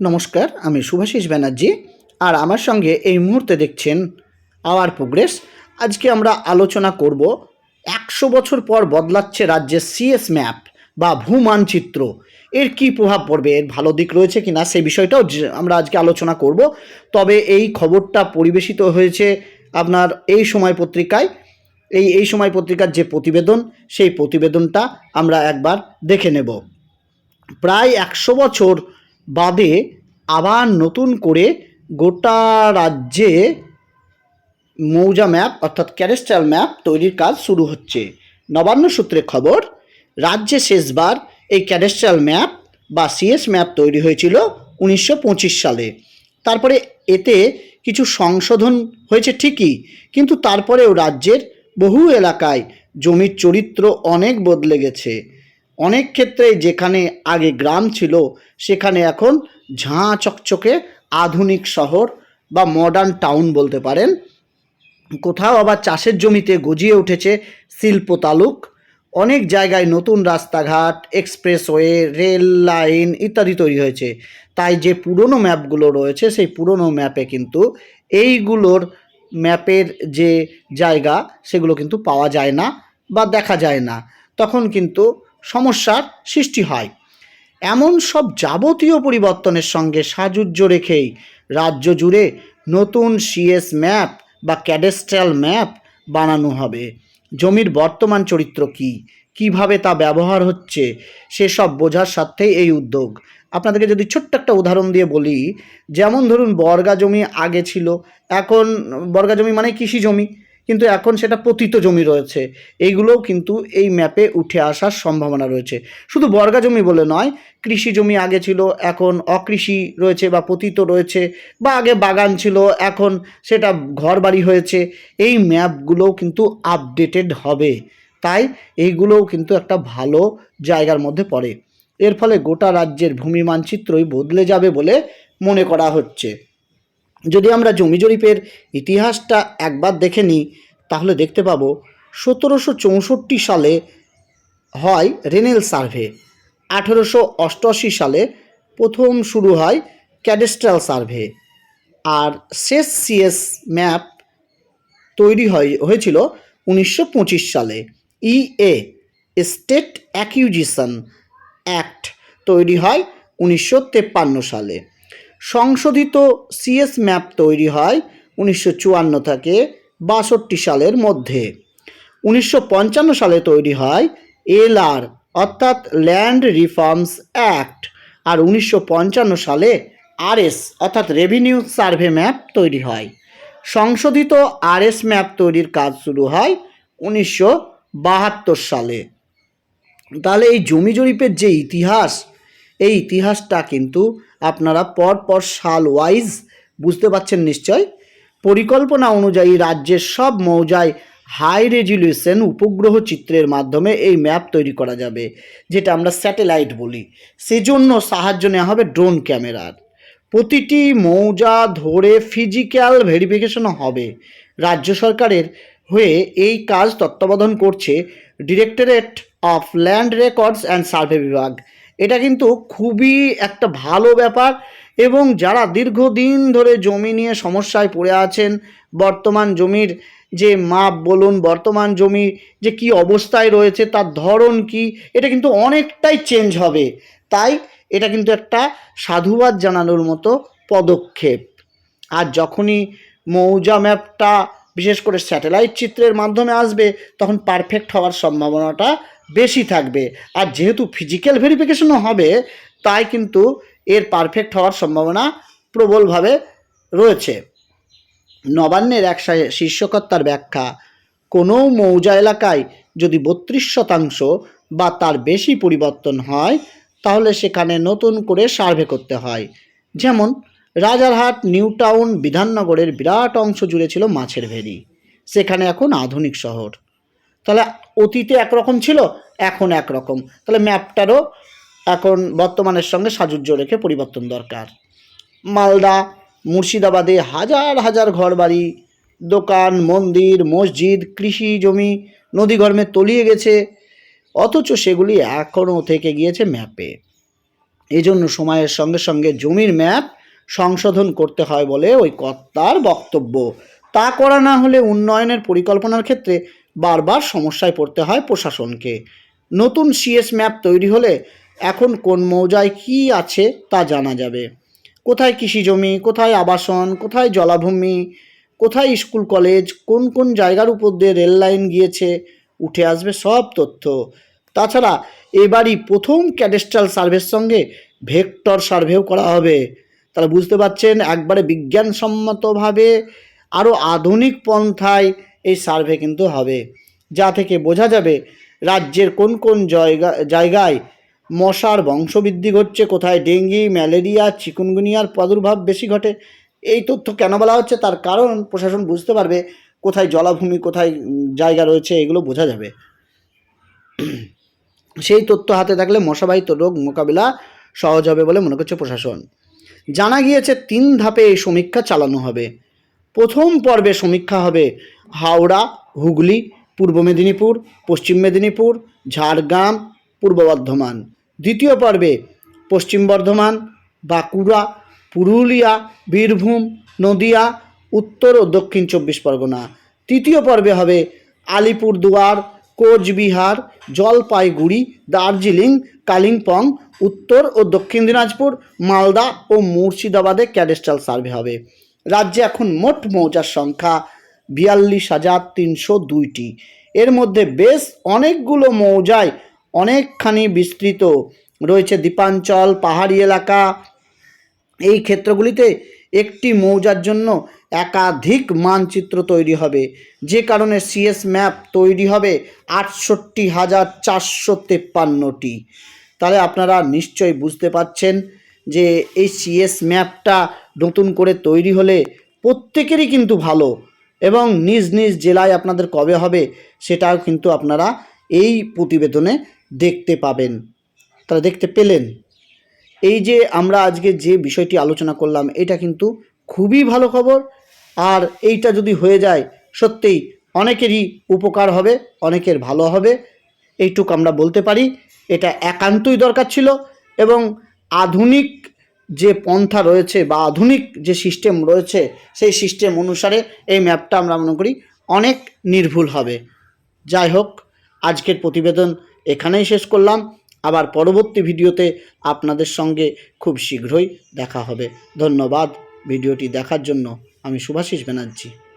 নমস্কার, আমি শুভাশিস ব্যানার্জি আর আমার সঙ্গে এই মুহূর্তে দেখছেন আওয়ার প্রোগ্রেস। আজকে আমরা আলোচনা করব একশো বছর পর বদলাচ্ছে রাজ্যের সিএস ম্যাপ বা ভূমানচিত্র এর কি প্রভাব পড়বে? এর ভালো দিক রয়েছে কি না সেই বিষয়টাও আমরা আজকে আলোচনা করব। তবে এই খবরটা পরিবেশিত হয়েছে আপনার এই সময় পত্রিকায়। এই এই সময় পত্রিকার যে প্রতিবেদন, সেই প্রতিবেদনটা আমরা একবার দেখে নেব। প্রায় একশো বছর বাদে আবার নতুন করে গোটা রাজ্যে মৌজা ম্যাপ, অর্থাৎ ক্যারেস্টাল ম্যাপ তৈরির কাজ শুরু হচ্ছে। নবান্ন সূত্রে খবর, রাজ্যে শেষবার এই ক্যারেস্টাল ম্যাপ বা সিএস ম্যাপ তৈরি হয়েছিল উনিশশো পঁচিশ সালে। তারপরে এতে কিছু সংশোধন হয়েছে ঠিকই, কিন্তু তারপরেও রাজ্যের বহু এলাকায় জমির চরিত্র অনেক বদলে গেছে। অনেক ক্ষেত্রে যেখানে আগে গ্রাম ছিল, সেখানে এখন ঝাঁ চকচকে আধুনিক শহর বা মডার্ন টাউন বলতে পারেন। কোথাও আবার চাষের জমিতে গজিয়ে উঠেছে শিল্প তালুক। অনেক জায়গায় নতুন রাস্তাঘাট এক্সপ্রেসওয়ে রেল লাইন ইত্যাদি তৈরি হয়েছে। তাই যে পুরনো ম্যাপগুলো রয়েছে, সেই পুরনো ম্যাপে কিন্তু এইগুলোর ম্যাপের যে জায়গা, সেগুলো কিন্তু পাওয়া যায় না বা দেখা যায় না। তখন কিন্তু সমস্যার সৃষ্টি হয়। এমন সব যাবতীয় পরিবর্তনের সঙ্গে সাজুজ্য রেখেই রাজ্য জুড়ে নতুন সিএস ম্যাপ বা ক্যাডেস্ট্রাল ম্যাপ বানানো হবে। জমির বর্তমান চরিত্র কি? কীভাবে তা ব্যবহার হচ্ছে? সেসব বোঝার সাথেই এই উদ্যোগ। আপনাদেরকে যদি ছোট্ট একটা উদাহরণ দিয়ে বলি, যেমন ধরুন বর্গা জমি আগে ছিল, এখন বর্গা জমি মানে কৃষি জমি। কিন্তু এখন সেটা পতিত জমি রয়েছে। এইগুলোও কিন্তু এই ম্যাপে উঠে আসার সম্ভাবনা রয়েছে। শুধু বর্গা জমি বলে নয়, কৃষি জমি আগে ছিল, এখন অকৃষি রয়েছে বা পতিত রয়েছে বা আগে বাগান ছিল, এখন সেটা ঘরবাড়ি হয়েছে। এই ম্যাপগুলোও কিন্তু আপডেটেড হবে। তাই এইগুলোও কিন্তু একটা ভালো জায়গার মধ্যে পড়ে। এর ফলে গোটা রাজ্যের ভূমি মানচিত্রই বদলে যাবে বলে মনে করা হচ্ছে। যদি আমরা জমি জরিপের ইতিহাসটা একবার দেখে নিই, তাহলে দেখতে পাবো সতেরোশো চৌষট্টি সালে হয় রেনেল সার্ভে। আঠেরোশো অষ্টআশি সালে প্রথম শুরু হয় ক্যাডেস্ট্রাল সার্ভে। আর শেষ সিএস ম্যাপ তৈরি হয়, হয়েছিল উনিশশো পঁচিশ সালে। ইএ স্টেট অ্যাকিউজিশন অ্যাক্ট তৈরি হয় উনিশশো সালে। সংশোধিত সিএস ম্যাপ তৈরি হয় উনিশশো চুয়ান্ন থেকে বাষট্টি সালের মধ্যে। উনিশশো পঞ্চান্ন সালে তৈরি হয় এলআর, অর্থাৎ ল্যান্ড রিফর্মস অ্যাক্ট। আর উনিশশো পঞ্চান্ন সালে আরএস, অর্থাৎ রেভিনিউ সার্ভে ম্যাপ তৈরি হয়। সংশোধিত আরএস ম্যাপ তৈরির কাজ শুরু হয় উনিশশো বাহাত্তর সালে। তাহলে এই জমি জরিপের যে ইতিহাস এই ইতিহাসটা কিন্তু আপনারা পর পর সাল ওয়াইজ বুঝতে পারছেন নিশ্চয়। পরিকল্পনা অনুযায়ী রাজ্যের সব মৌজায় হাই রেজলিউশন উপগ্রহ চিত্রের মাধ্যমে এই ম্যাপ তৈরি করা যাবে, যেটা আমরা স্যাটেলাইট বলি। সেজন্য সাহায্য নেওয়া হবে ড্রোন ক্যামেরার। প্রতিটি মৌজা ধরে ফিজিক্যাল ভেরিফিকেশনও হবে। রাজ্য সরকারের হয়ে এই কাজ তত্ত্বাবধান করছে directorate of land records and survey বিভাগ। এটা কিন্তু খুবই একটা ভালো ব্যাপার এবং যারা দীর্ঘদিন ধরে জমি নিয়ে সমস্যায় পড়ে আছেন, বর্তমান জমির যে মাপ বলুন, বর্তমান জমি যে কি অবস্থায় রয়েছে, তার ধরন কি, এটা কিন্তু অনেকটাই চেঞ্জ হবে। তাই এটা কিন্তু একটা সাধুবাদ জানানোর মতো পদক্ষেপ। আর যখনই মৌজা ম্যাপটা বিশেষ করে স্যাটেলাইট চিত্রের মাধ্যমে আসবে, তখন পারফেক্ট হওয়ার সম্ভাবনাটা বেশি থাকবে। আর যেহেতু ফিজিক্যাল ভেরিফিকেশনও হবে, তাই কিন্তু এর পারফেক্ট হওয়ার সম্ভাবনা প্রবলভাবে রয়েছে। নবান্নের এক শীর্ষকর্তার ব্যাখ্যা, কোনো মৌজা এলাকায় যদি বত্রিশ শতাংশ বা তার বেশি পরিবর্তন হয়, তাহলে সেখানে নতুন করে সার্ভে করতে হয়। যেমন, রাজারহাট, নিউ টাউন, বিধাননগরের বিরাট অংশ জুড়ে ছিল মাছের ভেরি সেখানে এখন আধুনিক শহর। তাহলে অতীতে একরকম ছিল, এখন একরকম। তাহলে ম্যাপটারও এখন বর্তমানের সঙ্গে সাজুজ্য রেখে পরিবর্তন দরকার। মালদা, মুর্শিদাবাদে হাজার হাজার ঘরবাড়ি, দোকান, মন্দির, মসজিদ, কৃষি জমি নদীগর্মে তলিয়ে গেছে, অথচ সেগুলি এখনও থেকে গিয়েছে ম্যাপে। এই জন্য সময়ের সঙ্গে সঙ্গে জমির ম্যাপ সংশোধন করতে হয় বলে ওই কর্তার বক্তব্য। তা করা না হলে উন্নয়নের পরিকল্পনার ক্ষেত্রে বারবার সমস্যায় পড়তে হয় প্রশাসনকে। নতুন সিএস ম্যাপ তৈরি হলে এখন কোন মৌজায় কি আছে তা জানা যাবে। কোথায় কৃষি জমি, কোথায় আবাসন, কোথায় জলাভূমি, কোথায় স্কুল, কলেজ, কোন কোন জায়গার উপর দিয়ে রেল লাইন গিয়েছে, উঠে আসবে সব তথ্য। তাছাড়া এবারই প্রথম ক্যাডেস্ট্রাল সার্ভের সঙ্গে ভেক্টর সার্ভেও করা হবে। তারা বুঝতে পারছেন, একবারে বিজ্ঞানসম্মতভাবে আরও আধুনিক পন্থায় এই সার্ভে কিন্তু হবে। যা থেকে বোঝা যাবে রাজ্যের কোন কোন জায়গা, জায়গায় মশার বংশবৃদ্ধি ঘটছে, কোথায় ডেঙ্গি, ম্যালেরিয়া, চিকুনগুনিয়ার প্রাদুর্ভাব বেশি ঘটে, এই তথ্য কেন বলা হচ্ছে? তার কারণ প্রশাসন বুঝতে পারবে, কোথায় জলাভূমি, কোথায় জায়গা রয়েছে, এগুলো বোঝা যাবে। সেই তথ্য হাতে থাকলে মশাবাহিত রোগ মোকাবিলা সহজ হবে বলে মনে করছে প্রশাসন। জানা গিয়েছে, তিন ধাপে এই সমীক্ষা চালানো হবে। প্রথম পর্বে সমীক্ষা হবে হাওড়া, হুগলি, পূর্ব মেদিনীপুর, পশ্চিম মেদিনীপুর, ঝাড়গ্রাম, পূর্ব বর্ধমান। দ্বিতীয় পর্বে পশ্চিম বর্ধমান, বাঁকুড়া, পুরুলিয়া, বীরভূম, নদিয়া, উত্তর ও দক্ষিণ চব্বিশ পরগনা। তৃতীয় পর্বে হবে আলিপুরদুয়ার, কোচবিহার, জলপাইগুড়ি, দার্জিলিং, কালিম্পং, উত্তর ও দক্ষিণ দিনাজপুর, মালদা ও মুর্শিদাবাদে ক্যাডেস্ট্রাল সার্ভে হবে। রাজ্যে এখন মোট মৌজার সংখ্যা বিয়াল্লিশ হাজার তিনশো দুইটি। এর মধ্যে বেশ অনেকগুলো মৌজায় অনেকখানি বিস্তৃত রয়েছে। দ্বীপাঞ্চল, পাহাড়ি এলাকা, এই ক্ষেত্রগুলিতে একটি মৌজার জন্য একাধিক মানচিত্র তৈরি হবে। যে কারণে সিএস ম্যাপ তৈরি হবে আটষট্টি হাজার চারশো তেপ্পান্নটি। তাহলে আপনারা নিশ্চয়ই বুঝতে পাচ্ছেন যে এই সিএস ম্যাপটা নতুন করে তৈরি হলে প্রত্যেকেরই কিন্তু ভালো এবং নিজ নিজ জেলায় আপনাদের কবে হবে সেটাও কিন্তু আপনারা এই প্রতিবেদনে দেখতে পাবেন। তারা দেখতে পেলেন। এই যে আমরা আজকে যে বিষয়টি আলোচনা করলাম, এটা কিন্তু খুবই ভালো খবর। আর এইটা যদি হয়ে যায়, সত্যিই অনেকেরই উপকার হবে, অনেকের ভালো হবে। এইটুকু আমরা বলতে পারি, এটা একান্তই দরকার ছিল এবং আধুনিক যে পন্থা রয়েছে বা আধুনিক যে সিস্টেম রয়েছে, সেই সিস্টেম অনুসারে এই ম্যাপটা আমরা মনে করি অনেক নির্ভুল হবে। যাই হোক, আজকের প্রতিবেদন এখানেই শেষ করলাম। আবার পরবর্তী ভিডিওতে আপনাদের সঙ্গে খুব শীঘ্রই দেখা হবে। ধন্যবাদ ভিডিওটি দেখার জন্য। আমি সুভাষিস ব্যানার্জি।